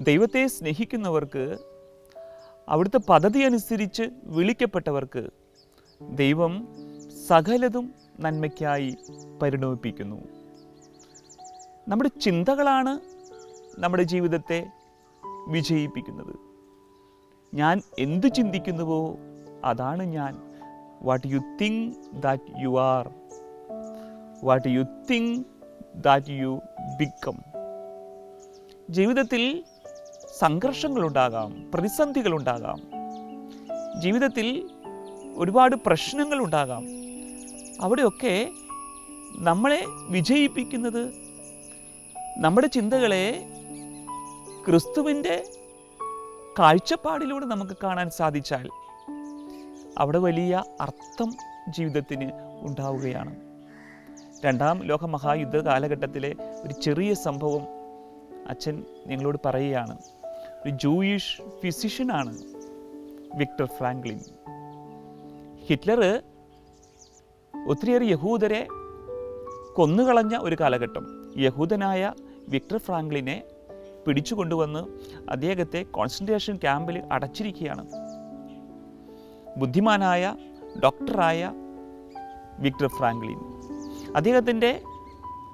ദൈവത്തെ സ്നേഹിക്കുന്നവർക്ക് അവിടുത്തെ പദ്ധതി അനുസരിച്ച് വിളിക്കപ്പെട്ടവർക്ക് ദൈവം സകലതും നന്മയ്ക്കായി പരിണമിപ്പിക്കുന്നു. നമ്മുടെ ചിന്തകളാണ് നമ്മുടെ ജീവിതത്തെ വിജയിപ്പിക്കുന്നത്. ഞാൻ എന്തു ചിന്തിക്കുന്നുവോ അതാണ് ഞാൻ. What you think that you are what you think that you become ജീവിതത്തിൽ സംഘർഷങ്ങളുണ്ടാകാം പ്രതിസന്ധികളുണ്ടാകാം. ജീവിതത്തിൽ ഒരുപാട് പ്രശ്നങ്ങളുണ്ടാകാം. അവിടെയൊക്കെ നമ്മളെ വിജയിപ്പിക്കുന്നത് നമ്മുടെ ചിന്തകളെ ക്രിസ്തുവിന്റെ കാഴ്ചപ്പാടിലൂടെ നമുക്ക് കാണാൻ സാധിച്ചാൽ അവിടെ വലിയ അർത്ഥം ജീവിതത്തിന് ഉണ്ടാവുകയാണ്. രണ്ടാം ലോകമഹായുദ്ധ കാലഘട്ടത്തിലെ ഒരു ചെറിയ സംഭവം അച്ഛൻ നിങ്ങളോട് പറയുകയാണ്. ഒരു ജൂയിഷ് ഫിസിഷ്യനാണ് വിക്ടർ ഫ്രാങ്ക്ലിൻ. ഹിറ്റ്ലർ ഒത്തിരിയേറെ യഹൂദരെ കൊന്നുകളഞ്ഞ ഒരു കാലഘട്ടം. യഹൂദനായ വിക്ടർ ഫ്രാങ്ക്ലിനെ പിടിച്ചുകൊണ്ടുവന്ന് അദ്ദേഹത്തെ കോൺസെൻട്രേഷൻ ക്യാമ്പിൽ അടച്ചിരിക്കുകയാണ്. ബുദ്ധിമാനായ ഡോക്ടറായ വിക്ടർ ഫ്രാങ്ക്ലിൻ. അദ്ദേഹത്തിന്റെ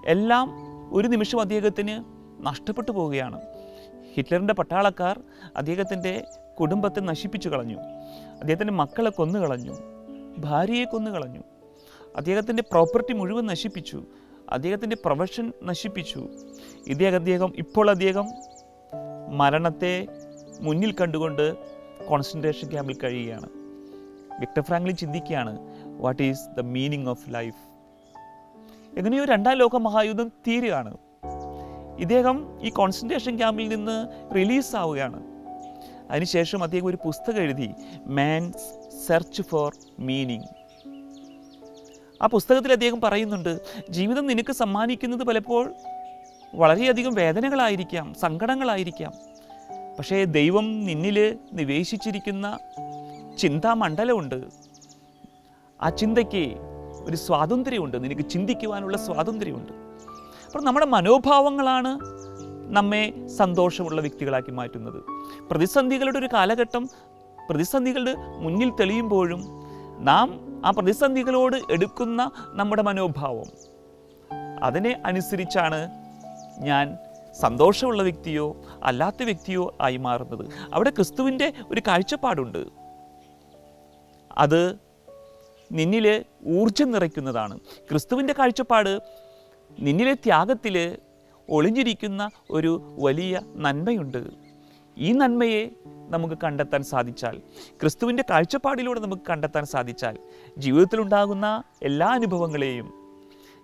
എല്ലാം ഒരു നിമിഷം അദ്ദേഹത്തിന് നഷ്ടപ്പെട്ടു പോവുകയാണ്. ഹിറ്റ്ലറിന്റെ പട്ടാളക്കാർ അദ്ദേഹത്തിന്റെ കുടുംബത്തെ നശിപ്പിച്ചു കളഞ്ഞു. അദ്ദേഹത്തിന്റെ മക്കളെ കൊന്നു കളഞ്ഞു. ഭാര്യയെ കൊന്നു കളഞ്ഞു. അദ്ദേഹത്തിന്റെ പ്രോപ്പർട്ടി മുഴുവൻ നശിപ്പിച്ചു. അദ്ദേഹത്തിന്റെ പ്രൊഫഷൻ നശിപ്പിച്ചു. ഇദ്ദേഹം അദ്ദേഹം ഇപ്പോൾ അദ്ദേഹം മരണത്തെ മുന്നിൽ കണ്ടുകൊണ്ട് കോൺസെൻട്രേഷൻ ക്യാമ്പിൽ കഴിയുകയാണ്. വിക്ടർ ഫ്രാങ്ക്ലിൻ ചിന്തിക്കുകയാണ് what is the meaning of life? എങ്ങനെയോ രണ്ടാം ലോക മഹായുദ്ധം തീരുകയാണ്. ഇദ്ദേഹം ഈ കോൺസെൻട്രേഷൻ ക്യാമ്പിൽ നിന്ന് റിലീസാവുകയാണ് അതിനുശേഷം അദ്ദേഹം ഒരു പുസ്തകം എഴുതി മാൻസ് സെർച്ച് ഫോർ മീനിങ് ആ പുസ്തകത്തിൽ അദ്ദേഹം പറയുന്നുണ്ട് ജീവിതം നിനക്ക് സമ്മാനിക്കുന്നത് പലപ്പോൾ വളരെയധികം വേദനകളായിരിക്കാം സങ്കടങ്ങളായിരിക്കാം. പക്ഷേ ദൈവം നിന്നിൽ നിവേശിച്ചിരിക്കുന്ന ചിന്താമണ്ഡലമുണ്ട്. ആ ചിന്തയ്ക്ക് ഒരു സ്വാതന്ത്ര്യമുണ്ട്. നിനക്ക് ചിന്തിക്കുവാനുള്ള സ്വാതന്ത്ര്യമുണ്ട്. അപ്പോൾ നമ്മുടെ മനോഭാവങ്ങളാണ് നമ്മെ സന്തോഷമുള്ള വ്യക്തികളാക്കി മാറ്റുന്നത്. പ്രതിസന്ധികളുടെ ഒരു കാലഘട്ടം പ്രതിസന്ധികളുടെ മുന്നിൽ തെളിയുമ്പോഴും നാം ആ പ്രതിസന്ധികളോട് എടുക്കുന്ന നമ്മുടെ മനോഭാവം. അതിനെ അനുസരിച്ചാണ് ഞാൻ സന്തോഷമുള്ള വ്യക്തിയോ അല്ലാത്ത വ്യക്തിയോ ആയി മാറുന്നത്. അവിടെ ക്രിസ്തുവിന്റെ ഒരു കാഴ്ചപ്പാടുണ്ട്. അത് നിന്നിൽ ഊർജം നിറയ്ക്കുന്നതാണ്. ക്രിസ്തുവിന്റെ കാഴ്ചപ്പാട് നിന്നിലെ ത്യാഗത്തിൽ ഒളിഞ്ഞിരിക്കുന്ന ഒരു വലിയ നന്മയുണ്ട്. ഈ നന്മയെ നമുക്ക് കണ്ടെത്താൻ സാധിച്ചാൽ ക്രിസ്തുവിന്റെ കാഴ്ചപ്പാടിലൂടെ നമുക്ക് കണ്ടെത്താൻ സാധിച്ചാൽ ജീവിതത്തിലുണ്ടാകുന്ന എല്ലാ അനുഭവങ്ങളെയും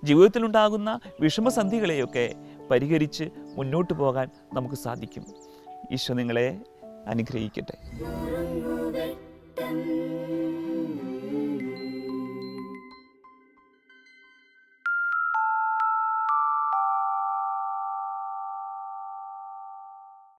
ജീവിതത്തിലുണ്ടാകുന്ന വിഷമസന്ധികളെയൊക്കെ പരിഹരിച്ച് മുന്നോട്ട് പോകാൻ നമുക്ക് സാധിക്കും. ഈശോ നിങ്ങളെ അനുഗ്രഹിക്കട്ടെ.